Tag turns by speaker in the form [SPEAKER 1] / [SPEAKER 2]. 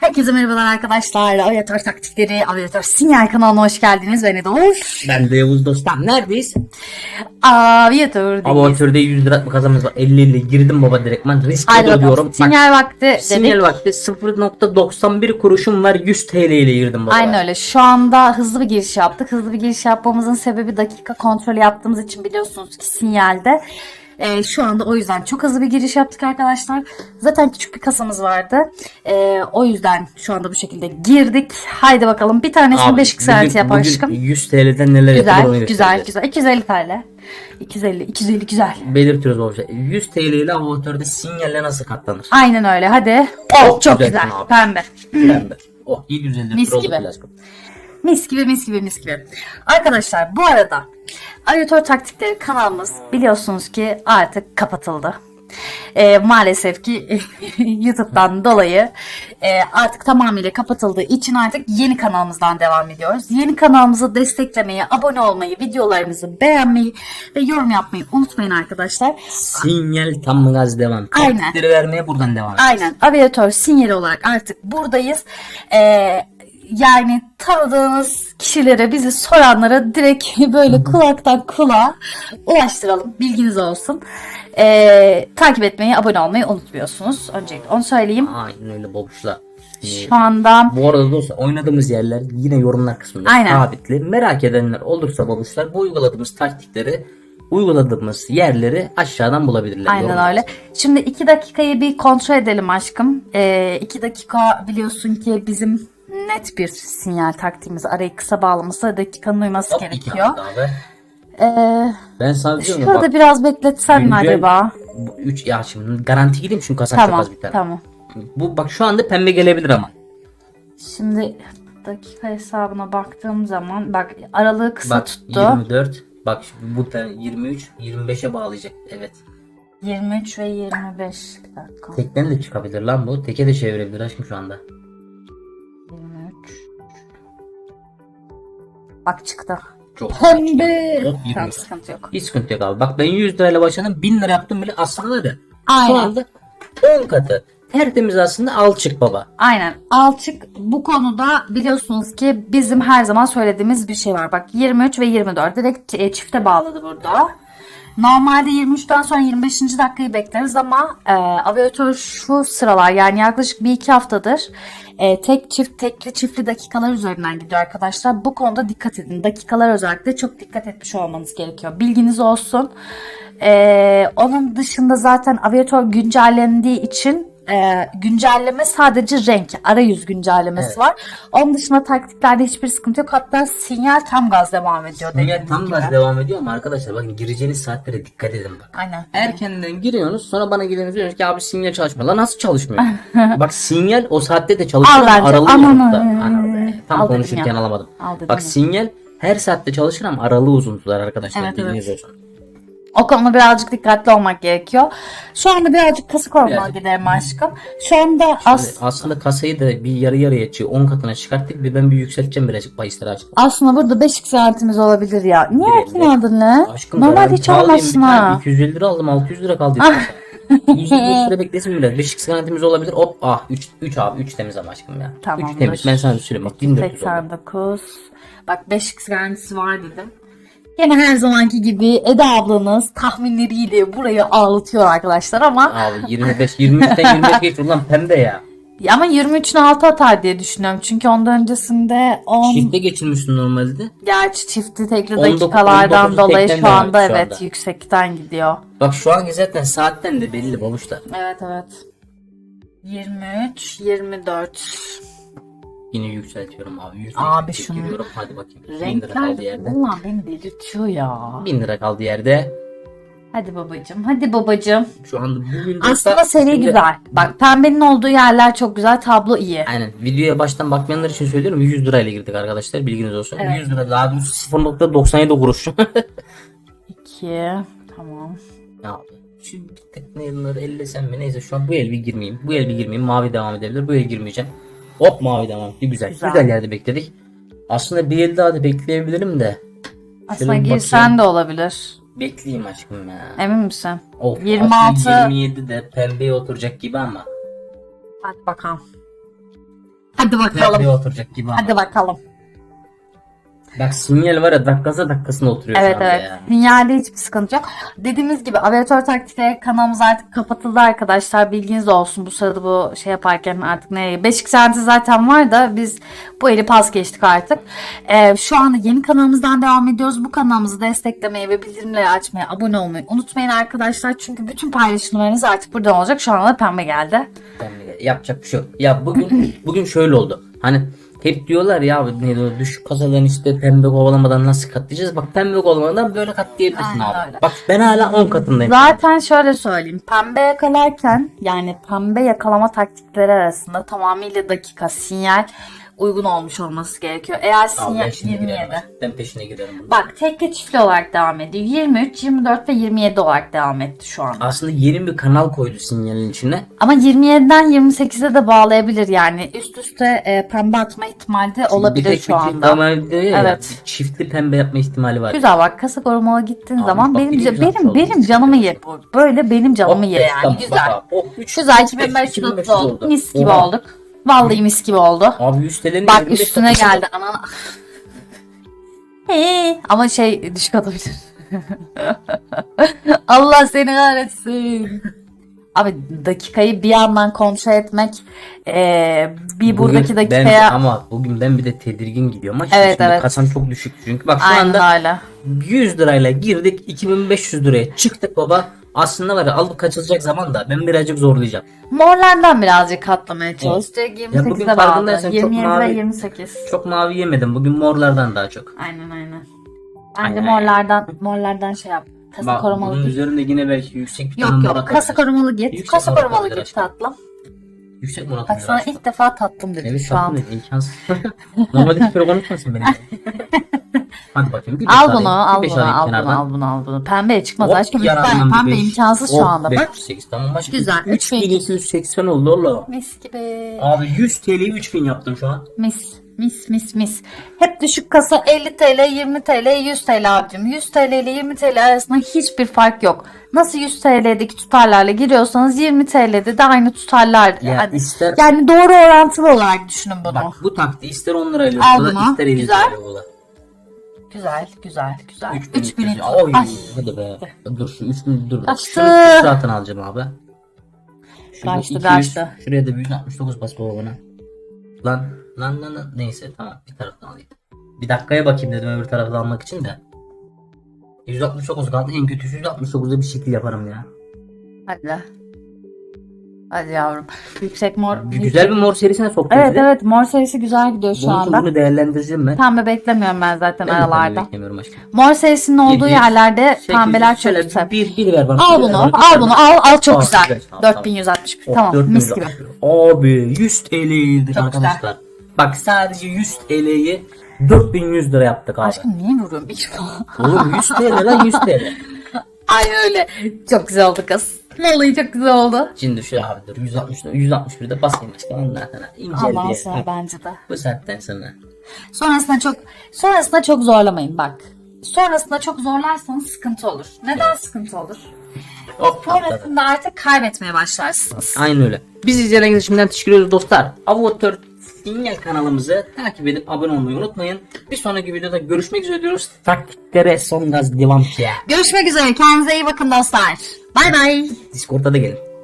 [SPEAKER 1] Herkese merhabalar arkadaşlar. Aviatör taktikleri, Aviatör sinyal kanalına hoş geldiniz. Ben Edoş.
[SPEAKER 2] Ben de Yavuz dostum. Neredeyiz?
[SPEAKER 1] Aviatör
[SPEAKER 2] Ama otörde 100 lira kazanımız var. 50 50 girdim baba direktman. Risk
[SPEAKER 1] Hadi
[SPEAKER 2] diyorum.
[SPEAKER 1] bakalım.
[SPEAKER 2] Bak,
[SPEAKER 1] Sinyal vakti dedik.
[SPEAKER 2] sinyal vakti 0.91 kuruşum var 100 TL ile girdim baba.
[SPEAKER 1] Aynen öyle. Şu anda hızlı bir giriş yaptık. Hızlı bir giriş yapmamızın sebebi dakika kontrolü yaptığımız için biliyorsunuz ki sinyalde. Ee, şu anda o yüzden çok hızlı bir giriş yaptık arkadaşlar. Zaten küçük bir kasamız vardı. Ee, o yüzden şu anda bu şekilde girdik. Haydi bakalım bir tanesini
[SPEAKER 2] Abi,
[SPEAKER 1] 5 yükselti yap
[SPEAKER 2] bugün
[SPEAKER 1] aşkım.
[SPEAKER 2] 100 TL'den neler yapılır onu
[SPEAKER 1] Güzel, güzel,
[SPEAKER 2] göstereceğiz.
[SPEAKER 1] güzel. 250 TL. 250, 250 güzel.
[SPEAKER 2] Belirtiyoruz baba. 100 TL ile amatörde sinyalle nasıl katlanır?
[SPEAKER 1] Aynen öyle. Hadi. Oh, çok
[SPEAKER 2] güzel
[SPEAKER 1] güzel. Pembe.
[SPEAKER 2] Pembe. Oh 750
[SPEAKER 1] Mis gibi. Mis gibi mis gibi mis gibi. Arkadaşlar bu arada Aviator Taktikleri kanalımız biliyorsunuz ki artık kapatıldı. Ee, maalesef ki YouTube'dan dolayı e, artık tamamıyla kapatıldığı için artık yeni kanalımızdan devam ediyoruz. Yeni kanalımızı desteklemeyi, abone olmayı, videolarımızı beğenmeyi ve yorum yapmayı unutmayın arkadaşlar.
[SPEAKER 2] Sinyal tam gaz devam.
[SPEAKER 1] Aynen.
[SPEAKER 2] Taktikleri vermeye buradan devam.
[SPEAKER 1] Aynen. Aviatör sinyali olarak artık buradayız. Ee, yani tanıdığınız kişilere, bizi soranlara direkt böyle kulaktan kulağa ulaştıralım. Bilginiz olsun. Ee, takip etmeyi, abone olmayı unutmuyorsunuz. Öncelikle onu söyleyeyim.
[SPEAKER 2] Aynen öyle babuşla.
[SPEAKER 1] Şu anda
[SPEAKER 2] Bu arada dostlar oynadığımız yerler yine yorumlar kısmında
[SPEAKER 1] Aynen.
[SPEAKER 2] sabitli. Merak edenler olursa babuşlar bu uyguladığımız taktikleri uyguladığımız yerleri aşağıdan bulabilirler.
[SPEAKER 1] Aynen
[SPEAKER 2] yorumlar
[SPEAKER 1] öyle. Şimdi iki dakikayı bir kontrol edelim aşkım. Ee, iki dakika biliyorsun ki bizim net bir sinyal taktiğimiz. Arayı kısa bağlaması dakikanın uyması
[SPEAKER 2] iki
[SPEAKER 1] gerekiyor. Ee,
[SPEAKER 2] Ben sana diyorum
[SPEAKER 1] Şurada
[SPEAKER 2] bak.
[SPEAKER 1] biraz bekletsen mi acaba?
[SPEAKER 2] Bu üç ya şimdi garanti gideyim çünkü kazan çok
[SPEAKER 1] Tamam,
[SPEAKER 2] az bir tane.
[SPEAKER 1] tamam.
[SPEAKER 2] Bu bak şu anda pembe gelebilir ama.
[SPEAKER 1] Şimdi dakika hesabına baktığım zaman bak aralığı kısa
[SPEAKER 2] Bak
[SPEAKER 1] tuttu.
[SPEAKER 2] 24 bak bu tane 23 25'e bağlayacak. Evet.
[SPEAKER 1] 23 ve 25 bir dakika.
[SPEAKER 2] Tekten de çıkabilir lan bu. Teke de çevirebilir aşkım şu anda.
[SPEAKER 1] Bak çıktı.
[SPEAKER 2] Çok
[SPEAKER 1] Pembe.
[SPEAKER 2] Yok,
[SPEAKER 1] Tamam
[SPEAKER 2] 23.
[SPEAKER 1] sıkıntı yok.
[SPEAKER 2] Hiç sıkıntı yok abi. Bak ben 100 lirayla başladım 1000 lira yaptım bile aslında ya. Şu
[SPEAKER 1] Aynen.
[SPEAKER 2] anda 10 katı. Tertemiz aslında alçık baba.
[SPEAKER 1] Aynen. Alçık bu konuda biliyorsunuz ki bizim her zaman söylediğimiz bir şey var. Bak 23 ve 24 direkt e, çifte bağladı burada. Normalde 23'ten sonra 25. dakikayı bekleriz ama e, aviatör şu sıralar yani yaklaşık bir iki haftadır e, tek çift tekli çiftli dakikalar üzerinden gidiyor arkadaşlar. Bu konuda dikkat edin. Dakikalar özellikle çok dikkat etmiş olmanız gerekiyor. Bilginiz olsun. E, onun dışında zaten aviatör güncellendiği için e, güncelleme sadece renk, arayüz güncellemesi
[SPEAKER 2] Evet.
[SPEAKER 1] var. Onun dışında taktiklerde hiçbir sıkıntı yok. Hatta sinyal tam gaz devam ediyor.
[SPEAKER 2] Sinyal tam
[SPEAKER 1] gibi.
[SPEAKER 2] gaz devam ediyor ama arkadaşlar bakın gireceğiniz saatlere dikkat edin bak.
[SPEAKER 1] Aynen.
[SPEAKER 2] Erkenden giriyorsunuz sonra bana geliyorsunuz diyorsunuz ki abi sinyal çalışmıyor. Lan nasıl çalışmıyor? bak sinyal o saatte de çalışıyor
[SPEAKER 1] Al
[SPEAKER 2] ama aralığı
[SPEAKER 1] Aman.
[SPEAKER 2] Tam
[SPEAKER 1] Al dedim
[SPEAKER 2] konuşurken
[SPEAKER 1] ya.
[SPEAKER 2] alamadım.
[SPEAKER 1] Al dedim
[SPEAKER 2] Bak
[SPEAKER 1] ya.
[SPEAKER 2] sinyal her saatte çalışır ama aralığı uzun tutar arkadaşlar.
[SPEAKER 1] Evet,
[SPEAKER 2] bilginiz olsun.
[SPEAKER 1] O konuda birazcık dikkatli olmak gerekiyor. Şu anda birazcık kasık olmalı
[SPEAKER 2] Birazcık.
[SPEAKER 1] giderim aşkım. Şu anda as
[SPEAKER 2] Aslında kasayı da bir yarı yarıya çıkıyor. 10 katına çıkarttık ve ben bir yükselteceğim birazcık bahisleri aşkım.
[SPEAKER 1] aslında burada 5 saatimiz olabilir ya. Niye erken aldın lan?
[SPEAKER 2] Aşkım garanti
[SPEAKER 1] hiç
[SPEAKER 2] bir
[SPEAKER 1] almazsın ha.
[SPEAKER 2] 250 lira aldım 600 lira kaldı. işte. 100 süre beklesin biraz. 5 garantimiz olabilir. Hop ah 3 3 abi 3 temiz ama aşkım ya. 3
[SPEAKER 1] Tamamdır.
[SPEAKER 2] temiz. Ben sana söyleyeyim bak 1400 oldu.
[SPEAKER 1] 89. Bak 5x garantisi var dedim. Yine her zamanki gibi Eda ablanız tahminleriyle burayı ağlatıyor arkadaşlar ama
[SPEAKER 2] Abi 25 23'ten 25 geçti ulan pembe ya.
[SPEAKER 1] Ya ama 23'ün altı atar diye düşünüyorum. Çünkü ondan öncesinde 10
[SPEAKER 2] Çifte geçirmişsin normalde.
[SPEAKER 1] gerçi çifti tekli
[SPEAKER 2] 19
[SPEAKER 1] dakikalardan
[SPEAKER 2] 19
[SPEAKER 1] dolayı şu anda
[SPEAKER 2] şu
[SPEAKER 1] evet
[SPEAKER 2] anda.
[SPEAKER 1] yüksekten gidiyor.
[SPEAKER 2] Bak şu anki zaten saatten de belli babuşlar.
[SPEAKER 1] Evet evet. 23, 24.
[SPEAKER 2] Yine yükseltiyorum abi. 100
[SPEAKER 1] Abi şunu-
[SPEAKER 2] çekiyorum. Hadi bakayım. 1000 lira
[SPEAKER 1] Renkler
[SPEAKER 2] kaldı yerde.
[SPEAKER 1] ulan beni delirtiyor ya.
[SPEAKER 2] 1000 lira kaldı yerde.
[SPEAKER 1] Hadi babacım, hadi babacım.
[SPEAKER 2] Şu anda bugün
[SPEAKER 1] Aslında seri güzel. Bak pembenin olduğu yerler çok güzel, tablo iyi.
[SPEAKER 2] Aynen. Videoya baştan bakmayanlar için söylüyorum. 100 lirayla girdik arkadaşlar. Bilginiz olsun.
[SPEAKER 1] Evet.
[SPEAKER 2] 100 lira daha doğrusu 0.97 kuruş.
[SPEAKER 1] 2, tamam.
[SPEAKER 2] ya şu bir tek neyleri ellesem mi neyse şu an bu el bir girmeyeyim. Bu el bir girmeyeyim. Mavi devam edebilir. Bu el girmeyeceğim. Hop mavi devam etti. Güzel.
[SPEAKER 1] Güzel.
[SPEAKER 2] Güzel, yerde bekledik. Aslında bir el daha da bekleyebilirim de.
[SPEAKER 1] Aslında
[SPEAKER 2] bir
[SPEAKER 1] girsen de olabilir.
[SPEAKER 2] Bekleyeyim aşkım ya.
[SPEAKER 1] Emin misin?
[SPEAKER 2] Of,
[SPEAKER 1] 26
[SPEAKER 2] aslında 27 de pembeye oturacak gibi ama.
[SPEAKER 1] Hadi bakalım. Hadi bakalım.
[SPEAKER 2] Nerede oturacak gibi ama.
[SPEAKER 1] Hadi bakalım.
[SPEAKER 2] Bak sinyal var ya dakikası dakikasına oturuyor
[SPEAKER 1] Evet
[SPEAKER 2] şu anda
[SPEAKER 1] evet.
[SPEAKER 2] ya.
[SPEAKER 1] Sinyalde hiçbir sıkıntı yok. Dediğimiz gibi aviatör taktikleri kanalımız artık kapatıldı arkadaşlar. Bilginiz olsun bu sırada bu şey yaparken artık nereye. Beşik saati zaten var da biz bu eli pas geçtik artık. Ee, şu anda yeni kanalımızdan devam ediyoruz. Bu kanalımızı desteklemeyi ve bildirimleri açmayı, abone olmayı unutmayın arkadaşlar. Çünkü bütün paylaşımlarınız artık buradan olacak. Şu anda pembe geldi.
[SPEAKER 2] Ben- Yapacak bir şey yok. Ya bugün bugün şöyle oldu. Hani hep diyorlar ya neydi o düşük kasadan işte pembe kovalamadan nasıl katlayacağız? Bak pembe kovalamadan böyle katlayabilirsin
[SPEAKER 1] Aynen
[SPEAKER 2] abi.
[SPEAKER 1] öyle.
[SPEAKER 2] Bak ben hala 10 katındayım.
[SPEAKER 1] Zaten şöyle söyleyeyim. Pembe yakalarken yani pembe yakalama taktikleri arasında tamamıyla dakika, sinyal uygun olmuş olması gerekiyor. Eğer sinyal
[SPEAKER 2] ben şimdi
[SPEAKER 1] 27.
[SPEAKER 2] girerim. Ben peşine girerim. bunun.
[SPEAKER 1] Bak tekli çiftli olarak devam ediyor. 23, 24 ve 27 olarak devam etti şu an.
[SPEAKER 2] Aslında yeni bir kanal koydu sinyalin içine.
[SPEAKER 1] Ama 27'den 28'e de bağlayabilir yani. Üst üste e, pembe atma ihtimali de olabilir şu anda.
[SPEAKER 2] Ama diyor ya,
[SPEAKER 1] Evet.
[SPEAKER 2] çiftli pembe yapma ihtimali var.
[SPEAKER 1] Güzel bak kasa korumalı gittiğin
[SPEAKER 2] Abi
[SPEAKER 1] zaman
[SPEAKER 2] bak,
[SPEAKER 1] benim
[SPEAKER 2] bir güzel
[SPEAKER 1] benim
[SPEAKER 2] oldu.
[SPEAKER 1] benim canımı ye. Böyle benim canımı ye yani. Güzel.
[SPEAKER 2] oh,
[SPEAKER 1] Güzel
[SPEAKER 2] üç-
[SPEAKER 1] 2500
[SPEAKER 2] 2500
[SPEAKER 1] olduk. Mis gibi
[SPEAKER 2] Oha.
[SPEAKER 1] olduk. Vallahi mis gibi oldu.
[SPEAKER 2] Abi 100 TL'nin
[SPEAKER 1] Bak
[SPEAKER 2] 25
[SPEAKER 1] üstüne geldi anana. Hey, ama şey düşük atabilir. Allah seni kahretsin. Abi dakikayı bir yandan kontrol etmek eee, bir
[SPEAKER 2] Bugün
[SPEAKER 1] buradaki
[SPEAKER 2] ben-
[SPEAKER 1] dakikaya
[SPEAKER 2] ama bugün ben bir de tedirgin gidiyorum. Ama
[SPEAKER 1] Evet,
[SPEAKER 2] şimdi
[SPEAKER 1] evet.
[SPEAKER 2] kasam çok düşük çünkü. Bak şu
[SPEAKER 1] aynen
[SPEAKER 2] anda
[SPEAKER 1] öyle.
[SPEAKER 2] 100 lirayla girdik 2500 liraya çıktık baba. Aslında var ya alıp kaçılacak zaman da ben birazcık zorlayacağım.
[SPEAKER 1] Morlardan birazcık katlamaya çalıştı.
[SPEAKER 2] Ya bugün
[SPEAKER 1] 28'e bağlı.
[SPEAKER 2] farkındaysan çok
[SPEAKER 1] 27 ve
[SPEAKER 2] mavi-
[SPEAKER 1] 28.
[SPEAKER 2] Çok mavi yemedim. Bugün morlardan daha çok.
[SPEAKER 1] Aynen aynen. Bence morlardan morlardan şey yap. Kasa
[SPEAKER 2] Bak
[SPEAKER 1] korumalı
[SPEAKER 2] bunun
[SPEAKER 1] git.
[SPEAKER 2] üzerinde yine belki yüksek bir
[SPEAKER 1] Yok
[SPEAKER 2] tane
[SPEAKER 1] yok
[SPEAKER 2] mor
[SPEAKER 1] kasa korumalı git.
[SPEAKER 2] Yüksek
[SPEAKER 1] Kasa korumalı git
[SPEAKER 2] aşkım.
[SPEAKER 1] tatlım.
[SPEAKER 2] Yüksek mor
[SPEAKER 1] Bak sana
[SPEAKER 2] aşkım.
[SPEAKER 1] ilk defa tatlım dedim
[SPEAKER 2] Evet
[SPEAKER 1] şu an.
[SPEAKER 2] tatlım dedi imkansız. Normalde hiç böyle konuşmasın benim. Hadi bakayım bir beş
[SPEAKER 1] Al bunu, al
[SPEAKER 2] bir beş
[SPEAKER 1] bunu, al bunu, al bunu, al bunu. Pembeye çıkmaz
[SPEAKER 2] Hop,
[SPEAKER 1] aşkım. Lütfen pembe
[SPEAKER 2] beş.
[SPEAKER 1] imkansız şu anda. Bak
[SPEAKER 2] 508 tamam başka.
[SPEAKER 1] Güzel,
[SPEAKER 2] 3280 oldu oğlum.
[SPEAKER 1] mis gibi.
[SPEAKER 2] Abi 100 TL'yi 3000 yaptım şu an.
[SPEAKER 1] Mis, mis, mis, mis. Hep düşük kasa 50 TL, 20 TL, 100 TL abicim. 100 TL ile 20 TL arasında hiçbir fark yok. Nasıl 100 TL'deki tutarlarla giriyorsanız 20 TL'de de aynı tutarlar.
[SPEAKER 2] Ya
[SPEAKER 1] yani,
[SPEAKER 2] ister
[SPEAKER 1] yani doğru orantılı olarak düşünün bunu.
[SPEAKER 2] bak bu taktiği ister 10 lirayla
[SPEAKER 1] Al bunu.
[SPEAKER 2] ister 50
[SPEAKER 1] Güzel.
[SPEAKER 2] lirayla uygula.
[SPEAKER 1] Güzel, güzel, güzel.
[SPEAKER 2] 3000
[SPEAKER 1] 3000
[SPEAKER 2] Oy
[SPEAKER 1] Ay,
[SPEAKER 2] hadi be. Dur şu 3000 dur.
[SPEAKER 1] Kaçtı.
[SPEAKER 2] Şunu zaten alacağım abi. Şurada
[SPEAKER 1] Kaçtı,
[SPEAKER 2] 200,
[SPEAKER 1] kaçtı.
[SPEAKER 2] Şuraya da bir 169 bas baba bana. Lan lan lan lan neyse tamam bir taraftan alayım. Bir dakikaya bakayım dedim öbür taraftan almak için de. 169 kaldı en kötü 169'da bir şekil yaparım ya.
[SPEAKER 1] Hadi. Hadi yavrum. Yüksek mor.
[SPEAKER 2] Güzel bir mor serisine soktum
[SPEAKER 1] Evet
[SPEAKER 2] size.
[SPEAKER 1] evet mor serisi güzel gidiyor şu
[SPEAKER 2] Bunu,
[SPEAKER 1] anda.
[SPEAKER 2] bunu değerlendireceğim ben.
[SPEAKER 1] Pembe beklemiyorum ben zaten
[SPEAKER 2] Ben
[SPEAKER 1] aralarda.
[SPEAKER 2] beklemiyorum aşkım.
[SPEAKER 1] Mor serisinin olduğu
[SPEAKER 2] Bir-
[SPEAKER 1] yerlerde
[SPEAKER 2] Sekiz-
[SPEAKER 1] pembeler çok güzel.
[SPEAKER 2] Bir, bir ver bana.
[SPEAKER 1] Al bunu, al
[SPEAKER 2] bir
[SPEAKER 1] bunu, al, al çok
[SPEAKER 2] Al,
[SPEAKER 1] güzel.
[SPEAKER 2] güzel, tamam,
[SPEAKER 1] 4161.
[SPEAKER 2] bana.
[SPEAKER 1] Tamam,
[SPEAKER 2] Oh,
[SPEAKER 1] mis
[SPEAKER 2] 400
[SPEAKER 1] gibi.
[SPEAKER 2] Abi 100 TL'ydi
[SPEAKER 1] Çok
[SPEAKER 2] arkadaşlar. Bak sadece 100 TL'yi 4100 lira yaptık abi.
[SPEAKER 1] Aşkım niye falan?
[SPEAKER 2] Oğlum 100 TL lan 100 TL.
[SPEAKER 1] Aynen öyle. Çok güzel oldu kız. Vallahi çok güzel oldu.
[SPEAKER 2] Şimdi şu abi dur 160 161'de basayım işte ondan sonra incel
[SPEAKER 1] Allah'ın
[SPEAKER 2] diye.
[SPEAKER 1] sana bence de.
[SPEAKER 2] Bu saatten sonra.
[SPEAKER 1] Sonrasında çok sonrasında çok zorlamayın bak. Sonrasında çok zorlarsanız sıkıntı olur. Neden sıkıntı olur?
[SPEAKER 2] Hop.
[SPEAKER 1] Sonrasında artık kaybetmeye başlarsınız.
[SPEAKER 2] Aynen öyle. Biz izleyen şimdiden teşekkür ediyoruz dostlar. Avatör Sinyal kanalımızı takip edip abone olmayı unutmayın. Bir sonraki videoda görüşmek üzere diyoruz. Taktiklere son gaz devam ki.
[SPEAKER 1] Görüşmek üzere. Kendinize iyi bakın dostlar. Bay bay.
[SPEAKER 2] Discord'a da gelin.